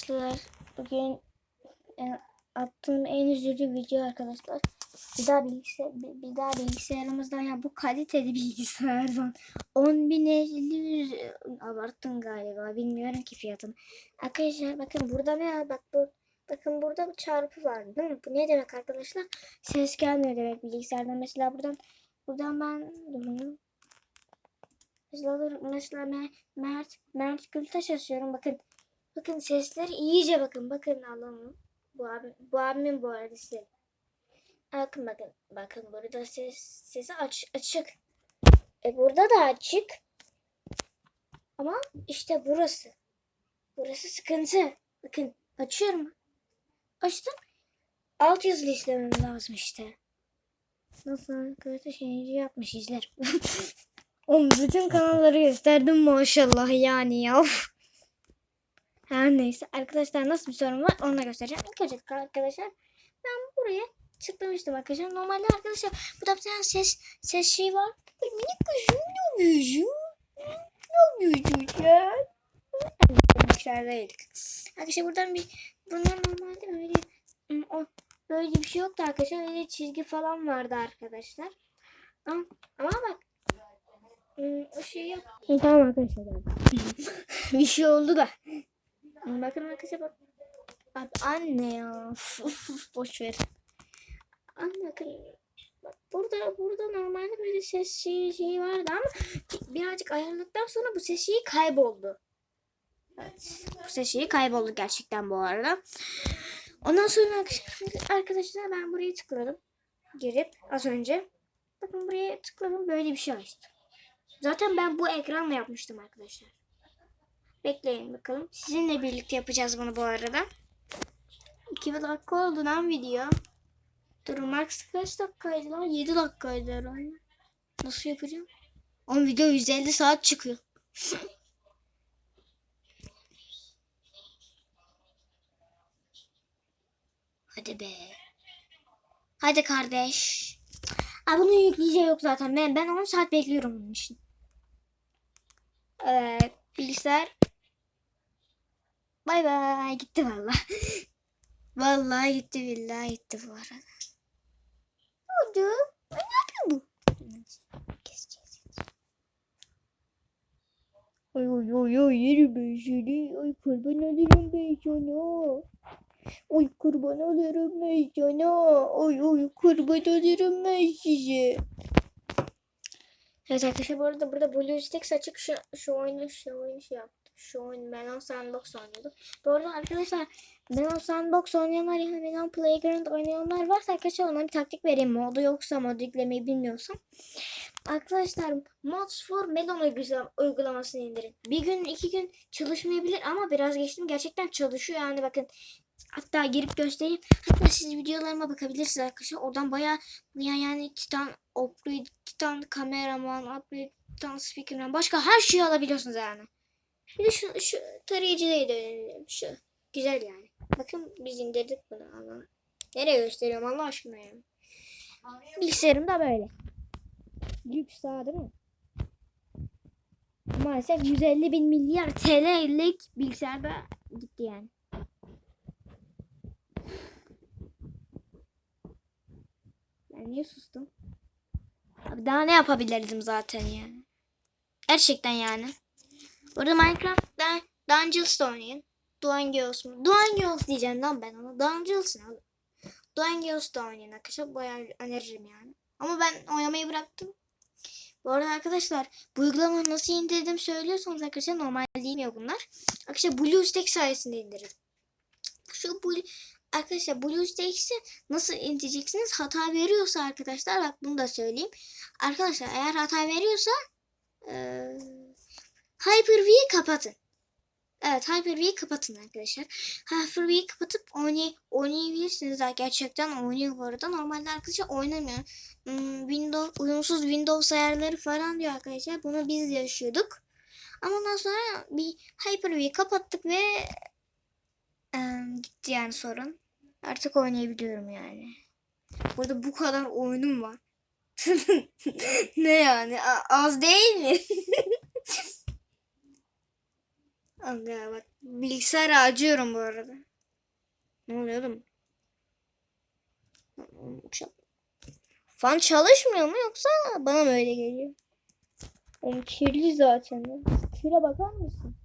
Arkadaşlar bugün e, attığım en üzücü video arkadaşlar. Bir daha bilgisayar bir, daha bilgisayarımızdan ya bu kaliteli bilgisayardan 10.050 abarttım galiba bilmiyorum ki fiyatını. Arkadaşlar bakın burada ne var? bak bu bakın burada bir çarpı var değil mi? Bu ne demek arkadaşlar? Ses gelmiyor demek bilgisayardan. Mesela buradan buradan ben durun. Mesela, mesela Mer- Mert Mert Gültaş yazıyorum bakın. Bakın sesleri iyice bakın. Bakın Allah'ım. Bu abi bu abimin bu arada size. Bakın bakın. Bakın burada ses sesi aç, açık. E burada da açık. Ama işte burası. Burası sıkıntı. Bakın açıyorum. Açtım. Alt yazılı işlemem lazım işte. Nasıl yayıncı yapmış izler. Oğlum bütün kanalları gösterdim maşallah yani ya. Her neyse arkadaşlar nasıl bir sorun var onu da göstereceğim. İlk önce arkadaşlar ben buraya tıklamıştım arkadaşlar. Normalde arkadaşlar burada bir tane ses ses şey var. Minik kuşum ne büyücü. Ne büyücü ya. Dışarıdaydık. Arkadaşlar buradan bir bunlar normalde böyle o böyle bir şey yoktu arkadaşlar. Öyle çizgi falan vardı arkadaşlar. Ama, ama bak o şey yok. Tamam arkadaşlar. bir şey oldu da. Bakın arkadaşlar bak. Abi anne ya. Boş ver. Anne. Bak burada burada normalde böyle ses şeyi, şeyi vardı ama birazcık ayarladıktan sonra bu ses şeyi kayboldu. Evet. Bu ses şeyi kayboldu gerçekten bu arada. Ondan sonra arkadaşlar ben buraya tıkladım. Girip az önce. Bakın buraya tıkladım böyle bir şey açtı. Zaten ben bu ekranla yapmıştım arkadaşlar. Bekleyin bakalım. Sizinle birlikte yapacağız bunu bu arada. 2 dakika oldu lan video. Dur Max kaç dakikaydı lan? 7 dakikaydı herhalde. Nasıl yapacağım? Oğlum video 150 saat çıkıyor. Hadi be. Hadi kardeş. Aa, bunu yükleyeceği yok zaten. Ben, ben 10 saat bekliyorum bunun için. Evet. Bilgisayar Bay bay gitti valla. Vallahi gitti billahi gitti bu arada. Ne oldu? Ne yapıyor bu? Keseceğiz. Ay ay ay ay yerim ben seni. Ay kurban olurum ben sana. Ay kurban olurum ben sana. Ay ay kurban olurum ben size. Evet arkadaşlar bu arada burada BlueStacks açık şu, şu oyunu şu oyunu şey yaptım. Şu oyun Melon Sandbox oynuyordum. Bu arada arkadaşlar Melon Sandbox oynayanlar yani Melon Playground oynayanlar varsa arkadaşlar ona bir taktik vereyim. Modu yoksa modu yüklemeyi bilmiyorsam. Arkadaşlar Mods for Melon uygula- uygulamasını indirin. Bir gün iki gün çalışmayabilir ama biraz geçtim gerçekten çalışıyor yani bakın. Hatta girip göstereyim. Hatta siz videolarıma bakabilirsiniz arkadaşlar. Oradan bayağı ya yani Titan Upgrade, Titan kameraman, Upgrade, Titan speakerman başka her şeyi alabiliyorsunuz yani. Bir de şu, şu tarayıcıyı da önerelim. Şu. Güzel yani. Bakın biz indirdik bunu ama. Nereye gösteriyorum Allah aşkına ya. Bilgisayarım da böyle. Lüks daha değil mi? Maalesef 150 bin milyar TL'lik bilgisayarda gitti yani. Ben niye sustum? Abi daha ne yapabilirdim zaten yani. Gerçekten yani. Burada Minecraft'ta Dungeons oynayın. Duangos mu? Duangos diyeceğim lan ben ona. Dungeons ne? oğlum? Duangos da oynayın arkadaşlar. Bayağı öneririm yani. Ama ben oynamayı bıraktım. Bu arada arkadaşlar bu uygulamayı nasıl indirdim söylüyorsanız arkadaşlar normal değilmiyor bunlar. Arkadaşlar BlueStacks sayesinde indirdim. Şu Blue, arkadaşlar BlueStacks'i nasıl indireceksiniz? Hata veriyorsa arkadaşlar bak bunu da söyleyeyim. Arkadaşlar eğer hata veriyorsa eee Hyper-V'yi kapatın. Evet Hyper-V'yi kapatın arkadaşlar. Hyper-V'yi kapatıp oynay oynayabilirsiniz. Ha, Gerçekten oynuyor bu arada. Normalde arkadaşlar oynamıyor. Hmm, Windows, uyumsuz Windows ayarları falan diyor arkadaşlar. Bunu biz yaşıyorduk. Ama ondan sonra bir Hyper-V'yi kapattık ve em, gitti yani sorun. Artık oynayabiliyorum yani. Burada bu kadar oyunum var. ne yani? A- az değil mi? Aga bak bilgisayara acıyorum bu arada. Ne oluyor oğlum? Fan çalışmıyor mu yoksa bana mı öyle geliyor? Oğlum kirli zaten. Kire bakar mısın?